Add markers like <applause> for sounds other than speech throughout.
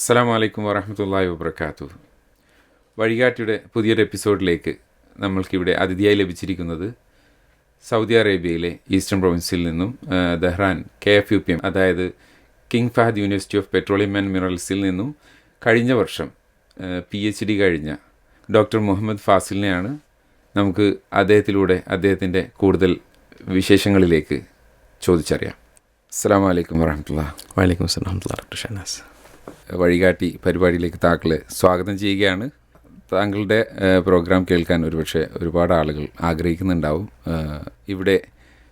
അസ്സാം വലൈക്കും വറഹമത്തല്ലാഹി വബർക്കാത്തു വഴികാട്ടിയുടെ പുതിയൊരു എപ്പിസോഡിലേക്ക് നമ്മൾക്കിവിടെ അതിഥിയായി ലഭിച്ചിരിക്കുന്നത് സൗദി അറേബ്യയിലെ ഈസ്റ്റേൺ പ്രൊവിൻസിൽ നിന്നും Dhahran K F U P M അതായത് king Fahd university of petroleum and മിനറൽസിൽ നിന്നും കഴിഞ്ഞ വർഷം പി എച്ച് ഡി കഴിഞ്ഞ ഡോക്ടർ മുഹമ്മദ് ഫാസിലിനെയാണ് നമുക്ക് അദ്ദേഹത്തിലൂടെ അദ്ദേഹത്തിന്റെ കൂടുതൽ വിശേഷങ്ങളിലേക്ക് ചോദിച്ചറിയാം. അസ്സാം വലൈക്കും വറഹമത്തുള്ള വലൈക്കും അസ്സലാം ഡോക്ടർ ഷനാസ് വഴികാട്ടി പരിപാടിയിലേക്ക് താങ്കളെ സ്വാഗതം ചെയ്യുകയാണ്. താങ്കളുടെ പ്രോഗ്രാം കേൾക്കാൻ ഒരുപക്ഷെ ഒരുപാട് ആളുകൾ ആഗ്രഹിക്കുന്നുണ്ടാവും. ഇവിടെ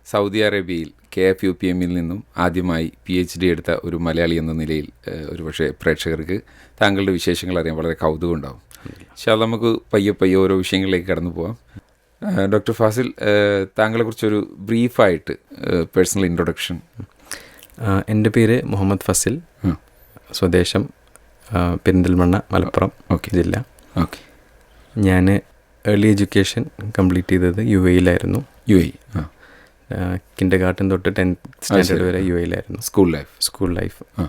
സൗദി അറേബ്യയിൽ കെ എഫ് യു പി എമ്മിൽ നിന്നും ആദ്യമായി പി എച്ച് ഡി എടുത്ത ഒരു മലയാളി എന്ന നിലയിൽ ഒരുപക്ഷെ പ്രേക്ഷകർക്ക് താങ്കളുടെ വിശേഷങ്ങൾ അറിയാൻ വളരെ കൗതുകം ഉണ്ടാവും പക്ഷേ അത് നമുക്ക് പയ്യെ പയ്യെ ഓരോ വിഷയങ്ങളിലേക്ക് കടന്നു ഏഹ്, ഡോക്ടർ ഫാസിൽ താങ്കളെക്കുറിച്ചൊരു ബ്രീഫായിട്ട് പേഴ്സണൽ ഇൻട്രൊഡക്ഷൻ. എന്റെ പേര് മുഹമ്മദ് ഫസിൽ. സ്വദേശം പെരിന്തൽമണ്ണ മലപ്പുറം ഓക്കെ. ജില്ല. ഓക്കെ. ഞാൻ ഏർലി എഡ്യൂക്കേഷൻ കംപ്ലീറ്റ് ചെയ്തത് U എയിലായിരുന്നു. U A. Kinder Garten തൊട്ട് ടെൻത്ത് സ്റ്റാൻഡേർഡ് വരെ U എയിലായിരുന്നു. School life. School life.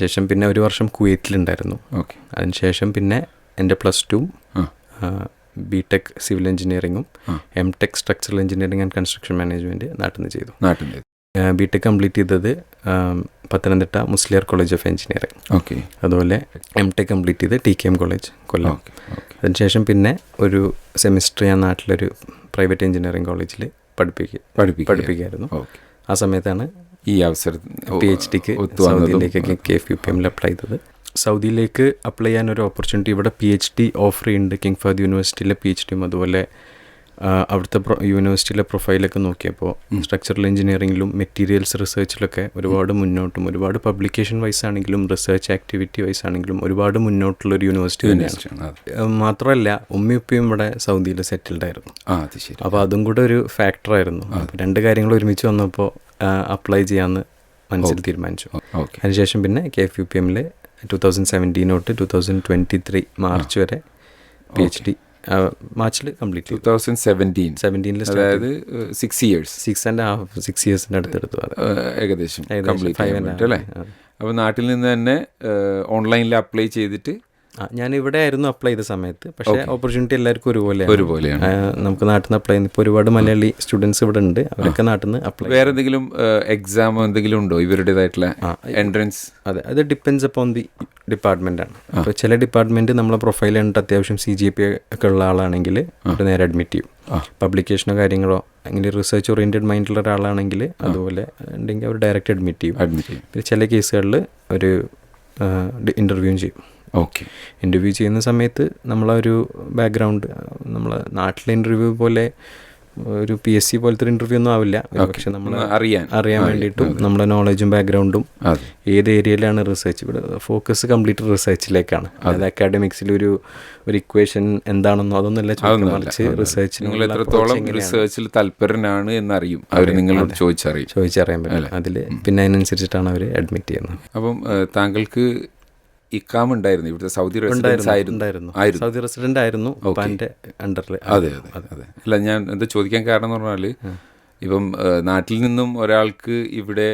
ശേഷം പിന്നെ ഒരു വർഷം കുവൈറ്റിലുണ്ടായിരുന്നു. ഓക്കെ. അതിനുശേഷം പിന്നെ എന്റെ plus two. B tech civil എഞ്ചിനീയറിങ്ങും. M tech structural engineering and construction management നാട്ടിൽ നിന്ന് ചെയ്തു. നാട്ടിൽ ബി ടെക് കംപ്ലീറ്റ് ചെയ്തത് Pathanamthitta Musaliar college of engineering okay. അതുപോലെ എം ടെക് കംപ്ലീറ്റ് ചെയ്ത് T K M college Kollam. അതിനുശേഷം പിന്നെ ഒരു സെമിസ്റ്റർ ഞാൻ നാട്ടിലൊരു പ്രൈവറ്റ് എഞ്ചിനീയറിംഗ് കോളേജിൽ പഠിപ്പിക്കുക പഠിപ്പിക്കുക പഠിപ്പിക്കുകയായിരുന്നു. ആ സമയത്താണ് ഈ അവസരം പി എച്ച് ഡിക്ക് സൗദിയിലേക്കൊക്കെ കെ എഫ് യു പി എമ്മിൽ അപ്ലൈ ചെയ്തത്. സൗദിയിലേക്ക് അപ്ലൈ ചെയ്യാൻ ഒരു ഓപ്പർച്യൂണിറ്റി ഇവിടെ പി എച്ച് ഡി ഓഫർ ചെയ്യുന്നുണ്ട് കിങ് ഫഹദ് യൂണിവേഴ്സിറ്റിയിലെ പി എച്ച് ഡിയും അതുപോലെ അവിടുത്തെ പ്രൊ യൂണിവേഴ്സിറ്റിയിലെ പ്രൊഫൈലൊക്കെ നോക്കിയപ്പോൾ സ്ട്രക്ചറൽ എഞ്ചിനീയറിംഗിലും മെറ്റീരിയൽസ് റിസർച്ചിലൊക്കെ ഒരുപാട് മുന്നോട്ടും ഒരുപാട് പബ്ലിക്കേഷൻ വൈസ് ആണെങ്കിലും റിസർച്ച് ആക്ടിവിറ്റി വൈസ് ആണെങ്കിലും ഒരുപാട് മുന്നോട്ടുള്ള ഒരു യൂണിവേഴ്സിറ്റി തന്നെയാണ്. മാത്രമല്ല ഉമ്മിയുപ്പിയും ഇവിടെ സൗദിയിൽ സെറ്റിൽഡ് ആയിരുന്നു. ആ അത് ശരി. അപ്പോൾ അതും കൂടെ ഒരു ഫാക്ടറായിരുന്നു രണ്ട് കാര്യങ്ങൾ ഒരുമിച്ച് വന്നപ്പോൾ അപ്ലൈ ചെയ്യാമെന്ന് മനസ്സിൽ തീരുമാനിച്ചു. ഓക്കെ. അതിനുശേഷം പിന്നെ കെ എഫ് യു പി എമ്മിൽ ടു തൗസൻഡ് സെവന്റീൻ തൊട്ട് two thousand twenty three March വരെ പി എച്ച് ഡി മാർച്ചിൽ കംപ്ലീറ്റ് ടു തൗസൻഡ് സെവന്റീൻ സെവന്റീനിൽ അതായത് six years six and half six ഇയേഴ്സിന്റെ അടുത്തെടുത്തു ഏകദേശം കംപ്ലീറ്റ് അല്ലേ? അപ്പോൾ നാട്ടിൽ നിന്ന് തന്നെ ഓൺലൈനിൽ അപ്ലൈ ചെയ്തിട്ട് ഞാൻ ഇവിടെ ആയിരുന്നു അപ്ലൈ ചെയ്ത സമയത്ത്. പക്ഷേ ഓപ്പർച്യൂണിറ്റി എല്ലാവർക്കും ഒരുപോലെ ഒരുപോലെയാണ്. നമുക്ക് നാട്ടിൽ നിന്ന് അപ്ലൈ ചെയ്യുന്ന ഇപ്പോൾ ഒരുപാട് മലയാളി സ്റ്റുഡൻസ് ഇവിടെ ഉണ്ട്. അവരൊക്കെ നാട്ടിൽ നിന്ന് അപ്ലൈ വേറെ എന്തെങ്കിലും എക്സാമോ എന്തെങ്കിലും ഉണ്ടോ? ഇവരുടേതായിട്ടുള്ള എൻട്രൻസ് അതെ അത് ഡിപ്പെൻസ് അപ്പോൺ ദി ഡിപ്പാർട്ട്മെന്റ് ആണ് അപ്പോൾ ചില ഡിപ്പാർട്ട്മെന്റ് നമ്മളെ പ്രൊഫൈൽ കണ്ടിട്ട് അത്യാവശ്യം സി ജി പി ഒക്കെ ഉള്ള ആളാണെങ്കിൽ അവിടെ നേരെ അഡ്മിറ്റ് ചെയ്യും. പബ്ലിക്കേഷനോ കാര്യങ്ങളോ അല്ലെങ്കിൽ റിസർച്ച് ഓറിയന്റഡ് മൈൻഡുള്ള ഒരാളാണെങ്കിൽ അതുപോലെ ഉണ്ടെങ്കിൽ അവർ ഡയറക്റ്റ് അഡ്മിറ്റ് ചെയ്യും. അഡ്മിറ്റ് ചെയ്യും. പിന്നെ ചില കേസുകളിൽ ഒരു ഇന്റർവ്യൂ ചെയ്യും. ഓക്കെ. ഇന്റർവ്യൂ ചെയ്യുന്ന സമയത്ത് നമ്മളൊരു ബാക്ക്ഗ്രൗണ്ട് നമ്മളെ നാട്ടിലെ ഇന്റർവ്യൂ പോലെ ഒരു പി എസ് സി പോലത്തെ ഒരു ഇന്റർവ്യൂ ഒന്നും ആവില്ല. പക്ഷെ നമ്മൾ അറിയാൻ. അറിയാൻ വേണ്ടിയിട്ടും നമ്മുടെ നോളജും ബാക്ക്ഗ്രൗണ്ടും ഏത് ഏരിയയിലാണ് റിസർച്ച് ഇവിടെ ഫോക്കസ് കംപ്ലീറ്റ് റിസർച്ചിലേക്കാണ് അതായത് അക്കാഡമിക്സിൽ ഒരു ഒരു ഇക്വേഷൻ എന്താണെന്നോ അതൊന്നല്ല. മറിച്ച് റിസർച്ച് നിങ്ങൾ എത്രത്തോളം റിസർച്ചിൽ തൽപരനാണ് എന്നറിയും. അവർ നിങ്ങളോട് ചോദിച്ചറിയും. ചോദിച്ചറിയാൻ പറ്റില്ല അതിൽ പിന്നെ അതിനനുസരിച്ചിട്ടാണ് അവർ അഡ്മിറ്റ് ചെയ്യുന്നത്. അപ്പം താങ്കൾക്ക് ഇക്കാം ഉണ്ടായിരുന്നു. ഇവിടുത്തെ സൗദി റെസിഡൻസ് സൗദി റെസിഡന്റ് ആയിരുന്നു അണ്ടറിൽ അതെ അതെ അതെ. അല്ല ഞാൻ എന്താ ചോദിക്കാൻ കാരണം എന്ന് പറഞ്ഞാൽ ഇപ്പം നാട്ടിൽ നിന്നും ഒരാൾക്ക് ഇവിടെ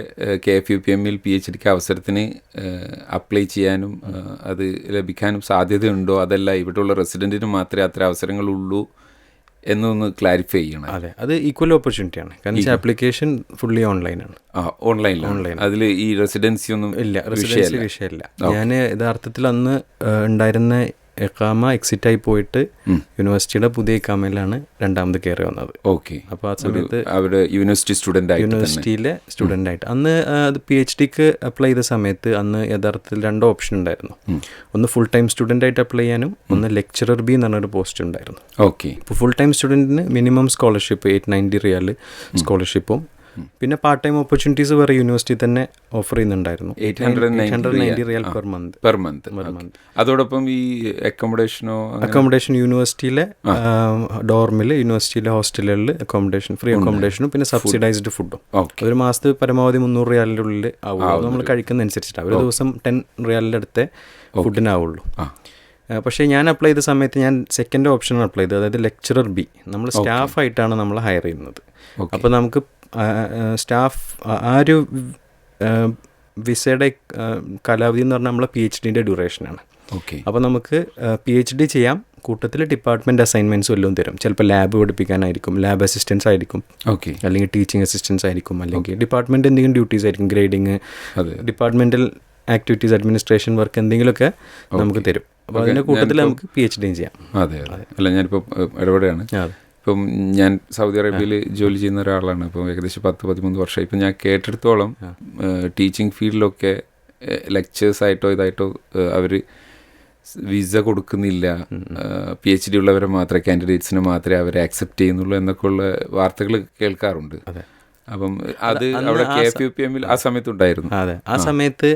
കെ എഫ് യു പി എമ്മിൽ പി എച്ച് ഡിക്ക് അവസരത്തിന് അപ്ലൈ ചെയ്യാനും അത് ലഭിക്കാനും സാധ്യതയുണ്ടോ? അതല്ല ഇവിടെയുള്ള റെസിഡന്റിന് മാത്രമേ അത്ര അവസരങ്ങളുള്ളൂ. എന്നൊന്ന് ക്ലാരിഫൈ ചെയ്യണം. അതെ അത് ഈക്വൽ ഓപ്പർച്യൂണിറ്റി ആണ്. കാരണം വെച്ചാൽ ആപ്ലിക്കേഷൻ ഫുള്ളി ഓൺലൈനാണ് ആ ഓൺലൈനിൽ അതിൽ ഈ റെസിഡൻസി ഒന്നും ഇല്ല റെസിഡൻസി വിഷയമില്ല ഞാൻ യഥാർത്ഥത്തിൽ അന്ന് ഉണ്ടായിരുന്ന എക്കാമ എക്സിറ്റ് ആയി പോയിട്ട് യൂണിവേഴ്സിറ്റിയുടെ പുതിയ എക്കാമയിലാണ് രണ്ടാമത് കയറി വന്നത്. ഓക്കെ. അപ്പോൾ ആ സമയത്ത് അവിടെ യൂണിവേഴ്സിറ്റി സ്റ്റുഡന്റ് യൂണിവേഴ്സിറ്റിയിലെ സ്റ്റുഡന്റ് ആയിട്ട്. അന്ന് അത് പി എച്ച് ഡിക്ക് അപ്ലൈ ചെയ്ത സമയത്ത് അന്ന് യഥാർത്ഥത്തിൽ രണ്ട് ഓപ്ഷൻ ഉണ്ടായിരുന്നു. ഒന്ന് ഫുൾ ടൈം സ്റ്റുഡന്റ് ആയിട്ട് അപ്ലൈ ചെയ്യാനും ഒന്ന് ലെക്ചറർ ബി എന്ന് പറഞ്ഞൊരു പോസ്റ്റ് ഉണ്ടായിരുന്നു. ഓക്കെ. ഇപ്പോൾ full time സ്റ്റുഡന്റിന് minimum scholarship eight ninety riyal സ്കോളർഷിപ്പും പിന്നെ പാർട്ട് ടൈം ഓപ്പർച്യൂണിറ്റീസ് വേറെ യൂണിവേഴ്സിറ്റി തന്നെ ഓഫർ ചെയ്യുന്നുണ്ടായിരുന്നു. 890 riyal per month per month അതോടൊപ്പം ഈ അക്കോമഡേഷനോ അക്കോമഡേഷൻ യൂണിവേഴ്സിറ്റിയിലെ ഡോർമിൽ യൂണിവേഴ്സിറ്റിയിലെ ഹോസ്റ്റലുകളിൽ അക്കോമഡേഷൻ ഫ്രീ അക്കോമഡേഷനും പിന്നെ സബ്സിഡൈസ്ഡ് ഫുഡും ഒരു മാസത്തിൽ പരമാവധി മുന്നൂറ് റിയാലിന്റെ ഉള്ളിൽ ആവുള്ളൂ. നമ്മൾ കഴിക്കുന്ന അനുസരിച്ചിട്ട് ഒരു ദിവസം ടെൻ റിയാലിന്റെ അടുത്തേ ഫുഡിനാവുള്ളൂ പക്ഷേ ഞാൻ അപ്ലൈ ചെയ്ത സമയത്ത് ഞാൻ സെക്കൻഡ് ഓപ്ഷൻ അപ്ലൈ ചെയ്തത്. അതായത് ലെക്ചറർ ബി നമ്മൾ സ്റ്റാഫായിട്ടാണ് നമ്മൾ ഹയർ ചെയ്യുന്നത്. അപ്പോൾ നമുക്ക് സ്റ്റാഫ് ആ ഒരു വിസയുടെ കാലാവധി എന്ന് പറഞ്ഞാൽ നമ്മളെ പി എച്ച് ഡിന്റെ ഡ്യൂറേഷനാണ്. ഓക്കെ. അപ്പോൾ നമുക്ക് പി എച്ച് ഡി ചെയ്യാം. കൂട്ടത്തിൽ ഡിപ്പാർട്ട്മെന്റ് അസൈൻമെന്റ്സ് വല്ലതും തരും. ചിലപ്പോൾ ലാബ് പഠിപ്പിക്കാനായിരിക്കും ലാബ് അസിസ്റ്റൻസ് ആയിരിക്കും. ഓക്കെ. അല്ലെങ്കിൽ ടീച്ചിങ് അസിസ്റ്റൻസ് ആയിരിക്കും. അല്ലെങ്കിൽ ഡിപ്പാർട്ട്മെന്റ് എന്തെങ്കിലും ഡ്യൂട്ടീസ് ആയിരിക്കും ഗ്രേഡിങ് അതെ ഡിപ്പാർട്ട്മെന്റൽ ആക്ടിവിറ്റീസ് അഡ്മിനിസ്ട്രേഷൻ വർക്ക് എന്തെങ്കിലുമൊക്കെ നമുക്ക് തരും. അപ്പോൾ അതിന്റെ കൂട്ടത്തിൽ നമുക്ക് പി എച്ച് ഡിയും ചെയ്യാം. അതെ അതെ. അല്ല ഞാനിപ്പോൾ ഇടപെടുകയാണ്. അതെ. ഇപ്പം ഞാൻ സൗദി അറേബ്യയിൽ ജോലി ചെയ്യുന്ന ഒരാളാണ്. ഇപ്പം ഏകദേശം പത്ത് പതിമൂന്ന് വർഷമായി ഇപ്പം ഞാൻ കേട്ടിടത്തോളം ടീച്ചിങ് ഫീൽഡിലൊക്കെ ലെക്ചേഴ്സ് ആയിട്ടോ ഇതായിട്ടോ അവർ വിസ കൊടുക്കുന്നില്ല. പി എച്ച് ഡി ഉള്ളവരെ മാത്രമേ കാൻഡിഡേറ്റ്സിനെ മാത്രമേ അവരെ അക്സെപ്റ്റ് ചെയ്യുന്നുള്ളൂ എന്നൊക്കെ ഉള്ള വാർത്തകൾ കേൾക്കാറുണ്ട്. അപ്പം അത് അവിടെ കെ പി പി എമ്മിൽ ആ സമയത്ത് ഉണ്ടായിരുന്നു അതെ. ആ സമയത്ത്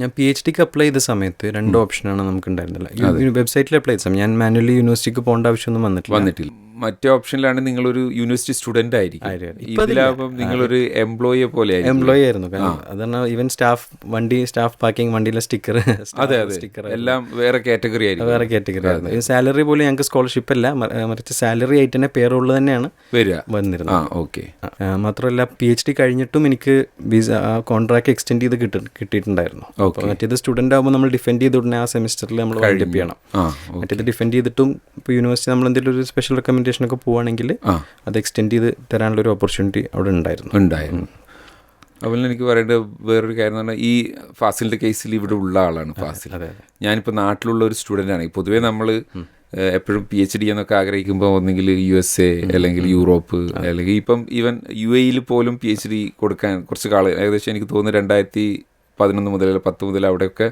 ഞാൻ പി എച്ച് ഡിക്ക് അപ്ലൈ ചെയ്ത സമയത്ത് രണ്ട് ഓപ്ഷനാണ് നമുക്ക് ഉണ്ടായിരുന്നില്ല വെബ്സൈറ്റിൽ അപ്ലൈ ചെയ്ത സമയം. ഞാൻ മാനുവലി യൂണിവേഴ്സിറ്റിക്ക് പോകേണ്ട ആവശ്യമൊന്നും വന്നിട്ടില്ല. വന്നിട്ടില്ല. മറ്റേ ഓപ്ഷനിലാണ് നിങ്ങളൊരു യൂണിവേഴ്സിറ്റി സ്റ്റുഡന്റ് ആയിരിക്കും. ഇതിലാകുമ്പോൾ നിങ്ങൾ നിങ്ങളൊരു എംപ്ലോയിയെ പോലെ എംപ്ലോയി ആയിരുന്നു. അതാണ് ഈവൻ സ്റ്റാഫ് വണ്ടി സ്റ്റാഫ് പാക്കിംഗ് വണ്ടിയിലെ സ്റ്റിക്കർ അതെ അതെ. സ്റ്റിക്കർ എല്ലാം വേറെ കാറ്റഗറി ആയിരിക്കും. വേറെ കാറ്റഗറി ആയിരുന്നു. സാലറി പോലും ഞങ്ങൾക്ക് സ്കോളർഷിപ്പ് അല്ല. മറിച്ച് സാലറി ആയിട്ട് തന്നെ പേറുള്ള തന്നെയാണ് വരിക. വന്നിരുന്നത്. ആ ഓക്കെ. മാത്രമല്ല പി എച്ച് ഡി കഴിഞ്ഞിട്ടും എനിക്ക് വിസ കോൺട്രാക്ട് എക്സ്റ്റെൻഡ് ചെയ്ത് കിട്ടി കിട്ടിയിട്ടുണ്ടായിരുന്നു. മറ്റേത് സ്റ്റുഡന്റ് ആകുമ്പോൾ നമ്മൾ ഡിഫെൻഡ് ചെയ്ത് ഉടനെ ആ സെമിസ്റ്ററിൽ നമ്മൾ വൈൻഡപ്പ് ചെയ്യണം മറ്റേത് ഡിഫെൻഡ് ചെയ്തിട്ടും ഇപ്പോൾ യൂണിവേഴ്സിറ്റി നമ്മൾ എന്തെങ്കിലും ഒരു സ്പെഷ്യൽ റെക്കമെൻഡേഷൻ ഒക്കെ പോവുകയാണെങ്കിൽ അത് എക്സ്റ്റെൻഡ് ചെയ്ത് തരാനുള്ള ഒരു ഓപ്പർച്യൂണിറ്റി അവിടെ ഉണ്ടായിരുന്നു. ഉണ്ടായിരുന്നു. അതുപോലെ എനിക്ക് പറയേണ്ടത് വേറൊരു കാര്യം എന്ന് പറഞ്ഞാൽ ഈ ഫാസിലിന്റെ കേസിൽ ഇവിടെ ഉള്ള ആളാണ് ഫാസിൽ. ഞാനിപ്പോൾ നാട്ടിലുള്ള ഒരു സ്റ്റുഡന്റ് ആണ്. പൊതുവേ നമ്മൾ എപ്പോഴും പി എച്ച് ഡി എന്നൊക്കെ ആഗ്രഹിക്കുമ്പോൾ ഒന്നെങ്കിൽ യു എസ് എ അല്ലെങ്കിൽ യൂറോപ്പ് അല്ലെങ്കിൽ ഇപ്പം ഈവൻ യു എയിൽ പോലും പി എച്ച് ഡി കൊടുക്കാൻ കുറച്ച് കാലം ഏകദേശം എനിക്ക് തോന്നുന്നു രണ്ടായിരത്തി പതിനൊന്ന് മുതൽ പത്ത് മുതൽ അവിടെയൊക്കെ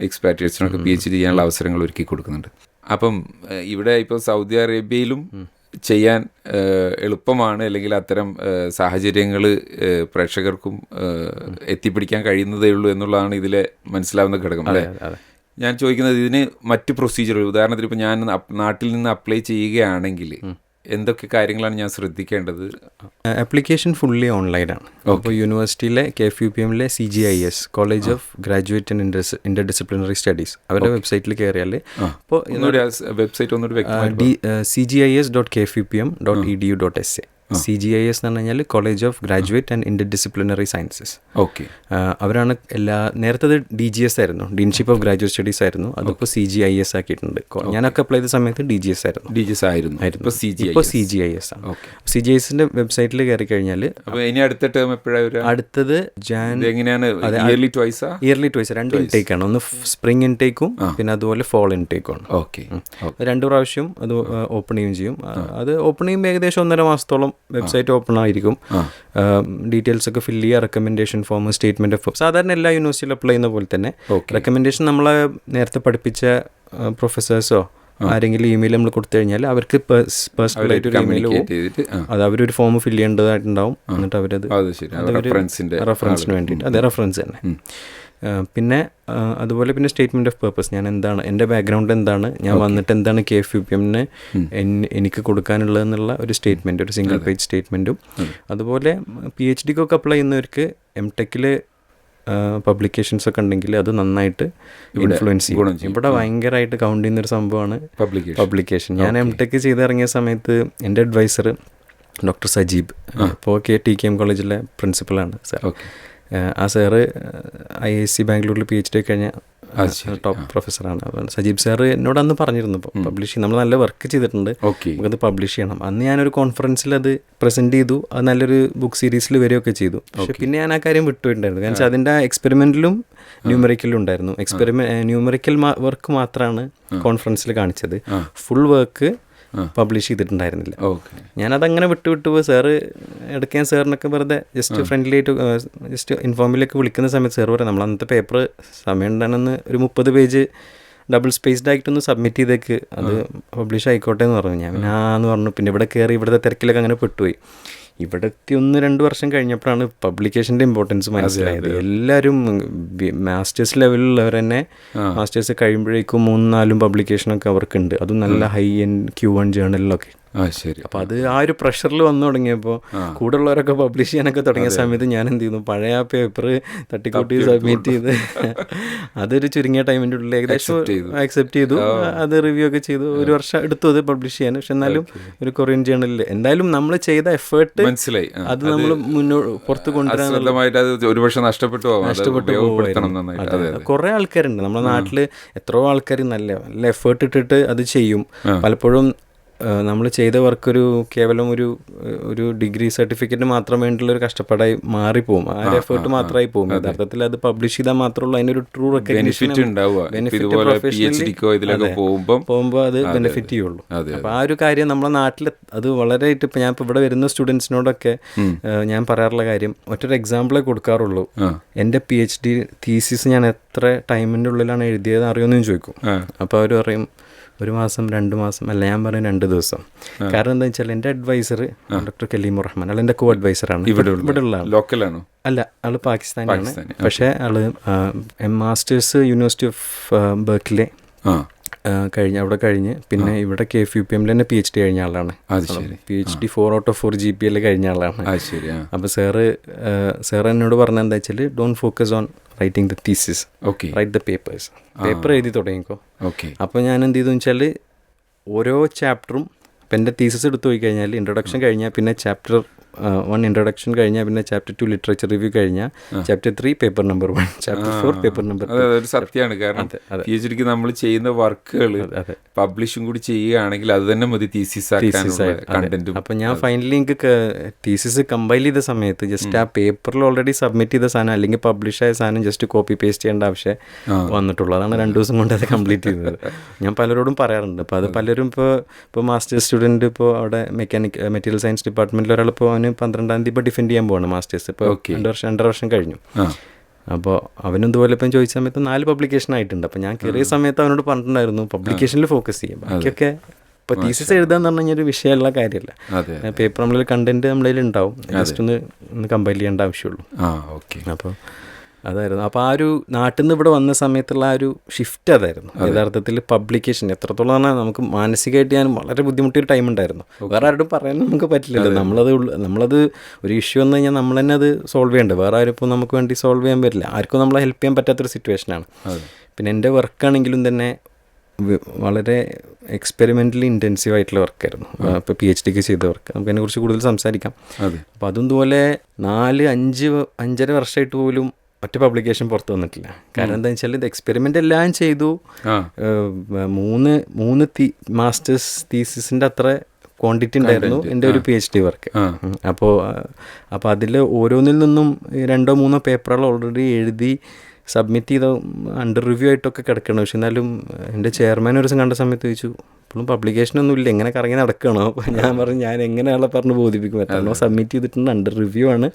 എക്സ്പാറ്റേഴ്സിനൊക്കെ പി എച്ച് ഡി ചെയ്യാനുള്ള അവസരങ്ങൾ ഒരുക്കി കൊടുക്കുന്നുണ്ട്. അപ്പം ഇവിടെ ഇപ്പോൾ സൗദി അറേബ്യയിലും ചെയ്യാൻ എളുപ്പമാണ് അല്ലെങ്കിൽ അത്തരം സാഹചര്യങ്ങൾ പ്രേക്ഷകർക്കും എത്തിപ്പിടിക്കാൻ കഴിയുന്നതേ ഉള്ളൂ എന്നുള്ളതാണ് ഇതിലെ മനസ്സിലാവുന്ന ഘടകം അല്ലേ? ഞാൻ ചോദിക്കുന്നത് ഇതിന് മറ്റ് പ്രൊസീജിയറുകൾ ഉദാഹരണത്തിന് ഇപ്പോൾ ഞാൻ നാട്ടിൽ നിന്ന് അപ്ലൈ ചെയ്യുകയാണെങ്കിൽ എന്തൊക്കെ കാര്യങ്ങളാണ് ഞാൻ ശ്രദ്ധിക്കേണ്ടത്? ആപ്ലിക്കേഷൻ ഫുള്ളി ഓൺലൈനാണ് അപ്പോൾ യൂണിവേഴ്സിറ്റിയിലെ കെ എഫ് യു പി എമ്മിലെ C G I S college of graduate and indus interdisciplinary studies അവരുടെ വെബ്സൈറ്റിൽ കയറിയാൽ അപ്പോൾ വെബ്സൈറ്റ് ഒന്നുകൂടി C G I S dot K F U P M dot E D U dot S A C G I S എന്ന് പറഞ്ഞു കഴിഞ്ഞാൽ college of graduate and interdisciplinary sciences okay അവരാണ് എല്ലാ നേരത്തെ ഡി ജി എസ് ആയിരുന്നു. ഡീൻഷിപ്പ് of graduate studies ആയിരുന്നു. അതിപ്പോൾ C G I S ആക്കിയിട്ടുണ്ട്. ഞാനൊക്കെ അപ്ലൈ ചെയ്ത സമയത്ത് ഡി ജി എസ് ആയിരുന്നു. ഡി ജി എസ് ആയിരുന്നു. ആയിരുന്നു. സി ജി ഇപ്പോൾ സി ജി ഐ എസ് ആണ്. ഓക്കെ സി ജി ഐ എസിന്റെ വെബ്സൈറ്റിൽ കയറി കഴിഞ്ഞാൽ ഇനി അടുത്ത ടേം എപ്പോഴാണ് അടുത്തത് ജാൻ എങ്ങനെയാണ് ഇയർലി ട്വൈസ് ഇയർലി ട്വൈസ് രണ്ട് ഇൻടേക്ക് ആണ്. ഒന്ന് സ്പ്രിംഗ് ഇൻടേക്കും പിന്നെ അതുപോലെ ഫോൾ ഇൻടേക്കും ആണ്. ഓക്കെ രണ്ട് പ്രാവശ്യം അത് ഓപ്പൺ ചെയ്യും ചെയ്യും. അത് ഓപ്പൺ ചെയ്യുമ്പോൾ ഏകദേശം ഒന്നര മാസത്തോളം വെബ്സൈറ്റ് ഓപ്പൺ ആയിരിക്കും. ഡീറ്റെയിൽസ് ഒക്കെ ഫില്ല് ചെയ്യുക റെക്കമെൻഡേഷൻ ഫോം സ്റ്റേറ്റ്മെന്റ് ഓഫ് സാധാരണ എല്ലാ യൂണിവേഴ്സിറ്റിയിലും അപ്ലൈ ചെയ്യുന്ന പോലെ തന്നെ റെക്കമെൻഡേഷൻ നമ്മളെ നേരത്തെ പഠിപ്പിച്ച പ്രൊഫസേഴ്സോ ആരെങ്കിലും ഇമെയിൽ നമ്മൾ കൊടുത്തു കഴിഞ്ഞാൽ അവർക്ക് പേഴ്സണലായിട്ട് ഒരു ഇമെയിൽ അത് അവരൊരു ഫോം ഫില്ല് ചെയ്യേണ്ടതായിട്ടുണ്ടാവും. എന്നിട്ട് അവരത് റെഫറൻസിന് വേണ്ടിയിട്ട്. അതെ റെഫറൻസ് തന്നെ. പിന്നെ അതുപോലെ പിന്നെ സ്റ്റേറ്റ്മെന്റ് ഓഫ് പേർപ്പസ് ഞാൻ എന്താണ് എന്റെ ബാക്ക്ഗ്രൗണ്ട് എന്താണ് ഞാൻ വന്നിട്ട് എന്താണ് കെ എഫ് യു പി എമ്മിന് എനിക്ക് കൊടുക്കാനുള്ളതെന്നുള്ള ഒരു സ്റ്റേറ്റ്മെന്റ് ഒരു സിംഗിൾ പേജ് സ്റ്റേറ്റ്മെന്റും അതുപോലെ പി എച്ച് ഡിക്കൊക്കെ അപ്ലൈ ചെയ്യുന്നവർക്ക് എം ടെക്കിൽ പബ്ലിക്കേഷൻസ് ഒക്കെ ഉണ്ടെങ്കിൽ അത് നന്നായിട്ട് ഇൻഫ്ലുവൻസ് ചെയ്യും. ഇവിടെ ഭയങ്കരമായിട്ട് കൗണ്ട് ചെയ്യുന്ന ഒരു സംഭവമാണ് പബ്ലിക്കേഷൻ ഞാൻ എം ടെക് ചെയ്തിറങ്ങിയ സമയത്ത് എന്റെ അഡ്വൈസർ ഡോക്ടർ സജീബ് ഇപ്പോൾ കെ ടി കെ എം കോളേജിലെ പ്രിൻസിപ്പളാണ് സാർ ഓക്കെ ആ സാറ് ഐ ഐ സി ബാംഗ്ലൂരിൽ പി എച്ച് ഡി കഴിഞ്ഞ ടോപ്പ് പ്രൊഫസറാണ് അപ്പോൾ സജീബ് സാർ എന്നോട് അന്ന് പറഞ്ഞിരുന്നു പബ്ലിഷ് ചെയ്യും. നമ്മൾ നല്ല വർക്ക് ചെയ്തിട്ടുണ്ട്. ഓക്കെ നമുക്കത് പബ്ലിഷ് ചെയ്യണം. അന്ന് ഞാനൊരു കോൺഫറൻസിൽ അത് പ്രസന്റ് ചെയ്തു. അത് നല്ലൊരു ബുക്ക് സീരീസിൽ വരികയൊക്കെ ചെയ്തു. പക്ഷെ പിന്നെ ഞാൻ ആ കാര്യം വിട്ടുപോയിട്ടുണ്ടായിരുന്നു. കാരണം വെച്ചാൽ അതിന്റെ എക്സ്പെരിമെന്റിലും ന്യൂമറിക്കലും ഉണ്ടായിരുന്നു. എക്സ്പെരിമെൻ ന്യൂമറിക്കൽ വർക്ക് മാത്രമാണ് കോൺഫറൻസിൽ കാണിച്ചത്. ഫുൾ വർക്ക് പബ്ലിഷ് ചെയ്തിട്ടുണ്ടായിരുന്നില്ല. ഓക്കെ. ഞാനതങ്ങനെ വിട്ടു വിട്ടു പോയി സാറ് ഇടയ്ക്ക് ഞാൻ സാറിനൊക്കെ വെറുതെ ജസ്റ്റ് ഫ്രണ്ട്ലി ആയിട്ട് ജസ്റ്റ് ഇൻഫോമിലേക്ക് വിളിക്കുന്ന സമയത്ത് സാർ പറയാം നമ്മൾ അന്നത്തെ പേപ്പർ സമയം ഉണ്ടാണെന്ന് ഒരു മുപ്പത് പേജ് ഡബിൾ സ്പേസ്ഡ് ആയിട്ടൊന്ന് സബ്മിറ്റ് ചെയ്തേക്ക്. അത് പബ്ലിഷ് ആയിക്കോട്ടെ എന്ന് പറഞ്ഞു. ഞാൻ പിന്നെ ആന്ന് എന്ന് പറഞ്ഞു. പിന്നെ ഇവിടെ കയറി ഇവിടുത്തെ തിരക്കിലൊക്കെ അങ്ങനെ പെട്ടുപോയി. ഇവിടെ എത്തി ഒന്ന് രണ്ട് വർഷം കഴിഞ്ഞപ്പോഴാണ് പബ്ലിക്കേഷന്റെ ഇമ്പോർട്ടൻസ് മനസ്സിലായത്. എല്ലാവരും മാസ്റ്റേഴ്സ് ലെവലിലുള്ളവർ തന്നെ മാസ്റ്റേഴ്സ് കഴിയുമ്പോഴേക്കും മൂന്നും നാലും പബ്ലിക്കേഷനൊക്കെ അവർക്കുണ്ട്. അതും നല്ല ഹൈ എൻ ക്യൂ വൺ ജേർണലിലൊക്കെ ആ ശരി. അപ്പോൾ അത് ആ ഒരു പ്രഷറിൽ വന്നു തുടങ്ങിയപ്പോൾ കൂടെ ഉള്ളവരൊക്കെ പബ്ലിഷ് ചെയ്യാനൊക്കെ തുടങ്ങിയ സമയത്ത് ഞാൻ എന്ത് ചെയ്യുന്നു പഴയ പേപ്പർ തട്ടിക്കൂട്ടി സബ്മിറ്റ് ചെയ്ത്. അതൊരു ചുരുങ്ങിയ ടൈമിന്റെ ഉള്ളിൽ ഏകദേശം അക്സെപ്റ്റ് ചെയ്തു. അത് റിവ്യൂ ഒക്കെ ചെയ്തു. ഒരു വർഷം എടുത്തു അത് പബ്ലിഷ് ചെയ്യാൻ. പക്ഷെ എന്നാലും ഒരു കൊറിയൻ ജേണലിൽ എന്തായാലും നമ്മൾ ചെയ്ത എഫേർട്ട് മനസ്സിലായി. അത് നമ്മൾ മുന്നോട്ട് പുറത്ത് കൊണ്ടുവരാൻ കുറെ ഒരുപക്ഷെ നഷ്ടപ്പെട്ടു നഷ്ടപ്പെട്ടു ആൾക്കാരുണ്ട്. നമ്മുടെ നാട്ടിൽ എത്രയോ ആൾക്കാർ നല്ല നല്ല എഫേർട്ട് ഇട്ടിട്ട് അത് ചെയ്യും. പലപ്പോഴും നമ്മൾ ചെയ്ത വർക്ക് ഒരു കേവലം ഒരു ഒരു ഡിഗ്രി സർട്ടിഫിക്കറ്റ് മാത്രം വേണ്ടിയുള്ള ഒരു കഷ്ടപ്പാടായി മാറിപ്പോകും ആ എഫേർട്ട് മാത്രമായി പോകും യഥാർത്ഥത്തിൽ അത് പബ്ലിഷ് ചെയ്താൽ മാത്രമുള്ള. അതിനൊരു ട്രൂ ബെനിഫിറ്റ് പോകുമ്പോൾ അത്. ബെനിഫിറ്റ് ചെയ്യുള്ളൂ. അപ്പൊ ആ ഒരു കാര്യം നമ്മുടെ നാട്ടിൽ അത് വളരെ ഇപ്പം ഞാൻ ഇപ്പോൾ ഇവിടെ വരുന്ന സ്റ്റുഡൻസിനോടൊക്കെ ഞാൻ പറയാറുള്ള കാര്യം ഒറ്റൊരു എക്സാമ്പിളേ കൊടുക്കാറുള്ളൂ. എന്റെ എന്റെ പി എച്ച് ഡി തീസിസ് ഞാൻ എത്ര ടൈമിന്റെ ഉള്ളിലാണ് എഴുതിയത് അറിയുമെന്ന് ചോദിക്കും. അപ്പോൾ അവർ പറയും ഒരു മാസം രണ്ട് മാസം അല്ല ഞാൻ പറയും രണ്ട് ദിവസം. കാരണം എന്താ വെച്ചാൽ എന്റെ അഡ്വൈസർ ഡോക്ടർ കലീം റഹ്മാൻ അല്ല എന്റെ കോ അഡ്വൈസറാണ് ഇവിടെ ഇവിടെ ഉള്ള ആൾ ലോക്കലാണോ അല്ല ആൾ പാകിസ്ഥാനാണ് പക്ഷേ ആൾ എം മാസ്റ്റേഴ്സ് യൂണിവേഴ്സിറ്റി ഓഫ് ബർക്കിലെ കഴിഞ്ഞ് അവിടെ കഴിഞ്ഞ്. പിന്നെ ഇവിടെ കെ എഫ് യു പി എമ്മിൽ തന്നെ പി എച്ച് ഡി കഴിഞ്ഞ ആളാണ്. P H D four out of four G P L കഴിഞ്ഞ ആളാണ്. അപ്പോൾ സാറ് സാർ എന്നോട് പറഞ്ഞ എന്താ വെച്ചാൽ don't focus on writing the thesis okay write the papers paper എഴുതി തുടങ്ങിക്കോ. ഓക്കെ അപ്പോൾ ഞാൻ എന്ത് ചെയ്തു വെച്ചാൽ ഓരോ ചാപ്റ്ററും അപ്പം എന്റെ തീസസ് എടുത്തു പോയി കഴിഞ്ഞാൽ ഇൻട്രൊഡക്ഷൻ കഴിഞ്ഞാൽ പിന്നെ ചാപ്റ്റർ വൺ ഇൻട്രൊഡക്ഷൻ കഴിഞ്ഞാൽ പിന്നെ ചാപ്റ്റർ ടു ലിറ്ററേച്ചർ റിവ്യൂ കഴിഞ്ഞാൽ chapter three paper number one chapter four paper number അതെ അതൊരു സത്യമാണ്. കാരണം പി എച്ച് ഡിക്ക് നമ്മൾ ചെയ്യുന്ന വർക്കുകൾ പബ്ലിഷും കൂടി ചെയ്യുകയാണെങ്കിൽ അത് തന്നെ മതി തീസിസ് കണ്ടന്റ് അപ്പം ഞാൻ ഫൈനലി എനിക്ക് തീസിസ് കമ്പൈൽ ചെയ്ത സമയത്ത് ജസ്റ്റ് ആ പേപ്പറിൽ ഓൾറെഡി സബ്മിറ്റ് ചെയ്ത സാധനം അല്ലെങ്കിൽ പബ്ലിഷ് ആയ സാധനം ജസ്റ്റ് കോപ്പി പേസ്റ്റ് ചെയ്യേണ്ട ആവശ്യം വന്നിട്ടുള്ളൂ. അതാണ് രണ്ട് ദിവസം കൊണ്ട് അത് കംപ്ലീറ്റ് ചെയ്തത്. ഞാൻ പലരോടും പറയാറുണ്ട്. അപ്പോൾ അത് പലരും ഇപ്പോൾ ഇപ്പോൾ മാസ്റ്റേഴ്സ് സ്റ്റുഡന്റ് ഇപ്പോൾ അവിടെ മെക്കാനിക് മെറ്റീരിയൽ സയൻസ് ഡിപ്പാർട്ട്മെന്റിൽ ഒരാൾ ഇപ്പോൾ അവന് പന്ത്രണ്ടാം തീയതി ഇപ്പോൾ ഡിഫെൻഡ് ചെയ്യാൻ പോവാണ് മാസ്റ്റേഴ്സ് ഇപ്പോൾ രണ്ട് വർഷം രണ്ടര വർഷം കഴിഞ്ഞു. അപ്പോൾ അവനും ഇതുപോലെ ഇപ്പം ചോദിച്ച സമയത്ത് നാല് പബ്ലിക്കേഷൻ ആയിട്ടുണ്ട്. അപ്പോൾ ഞാൻ കയറിയ സമയത്ത് അവനോട് പറഞ്ഞിട്ടുണ്ടായിരുന്നു പബ്ലിക്കേഷനിൽ ഫോക്കസ് ചെയ്യും ബാക്കിയൊക്കെ ഇപ്പോൾ തീസിസ് എഴുതാന്ന് പറഞ്ഞു കഴിഞ്ഞാൽ ഒരു വിഷയമുള്ള കാര്യമല്ല. പേപ്പർ നമ്മളിൽ കണ്ടന്റ് നമ്മളിൽ ഉണ്ടാവും. ജസ്റ്റ് ഒന്ന് കമ്പൈൽ ചെയ്യേണ്ട ആവശ്യമുള്ളൂ. അപ്പോൾ അതായിരുന്നു. അപ്പോൾ ആ ഒരു നാട്ടിൽ നിന്ന് ഇവിടെ വന്ന സമയത്തുള്ള ആ ഒരു ഷിഫ്റ്റ് അതായിരുന്നു. യഥാർത്ഥത്തിൽ പബ്ലിക്കേഷൻ എത്രത്തോളം പറഞ്ഞാൽ നമുക്ക് മാനസികമായിട്ട് ഞാൻ വളരെ ബുദ്ധിമുട്ടിയൊരു ടൈം ഉണ്ടായിരുന്നു. വേറെ ആരോടും പറയാൻ നമുക്ക് പറ്റില്ലല്ലോ. നമ്മളത് നമ്മളത് ഒരു ഇഷ്യൂ വന്നു കഴിഞ്ഞാൽ നമ്മൾ തന്നെ അത് സോൾവ് ചെയ്യേണ്ടത് വേറെ ആരും ഇപ്പോൾ നമുക്ക് വേണ്ടി സോൾവ് ചെയ്യാൻ പറ്റില്ല. ആർക്കും നമ്മളെ ഹെൽപ്പ് ചെയ്യാൻ പറ്റാത്തൊരു സിറ്റുവേഷനാണ് പിന്നെ എന്റെ വർക്കാണെങ്കിലും തന്നെ വളരെ എക്സ്പെരിമെന്റലി ഇന്റൻസീവ് ആയിട്ടുള്ള വർക്കായിരുന്നു ഇപ്പോൾ പി എച്ച് ഡിക്ക് ചെയ്ത വർക്ക് നമുക്ക് അതിനെക്കുറിച്ച് കൂടുതൽ സംസാരിക്കാം. അപ്പോൾ അതും ഇതുപോലെ നാല് അഞ്ച് അഞ്ചര വർഷമായിട്ട് പോലും ഒറ്റ പബ്ലിക്കേഷൻ പുറത്തു വന്നിട്ടില്ല. കാരണം എന്താ വെച്ചാൽ ഇത് എക്സ്പെരിമെന്റ് എല്ലാം ചെയ്തു. മൂന്ന് മൂന്ന് തീ മാസ്റ്റേഴ്സ് തീസിസിന്റെ അത്ര ക്വാണ്ടിറ്റി ഉണ്ടായിരുന്നു എന്റെ ഒരു പി എച്ച് ഡി വർക്ക് അപ്പോൾ അപ്പോൾ അതിൽ ഓരോന്നിൽ നിന്നും രണ്ടോ മൂന്നോ പേപ്പറുകൾ ഓൾറെഡി എഴുതി സബ്മിറ്റ് ചെയ്ത അണ്ടർ റിവ്യൂ ആയിട്ടൊക്കെ കിടക്കണം. പക്ഷെ എന്നാലും എന്റെ ചെയർമാൻ ഒരു ദിവസം കണ്ട സമയത്ത് ചോദിച്ചു ഇപ്പോഴും പബ്ലിക്കേഷനൊന്നും ഇല്ല. എങ്ങനെ കറങ്ങി നടക്കണോ? അപ്പോൾ ഞാൻ പറഞ്ഞു ഞാൻ എങ്ങനെയാണോ പറഞ്ഞ് ബോധിപ്പിക്കും എത്രണ്ണോ സബ്മിറ്റ് ചെയ്തിട്ടുണ്ട്. അണ്ടർ റിവ്യൂ ആണ്.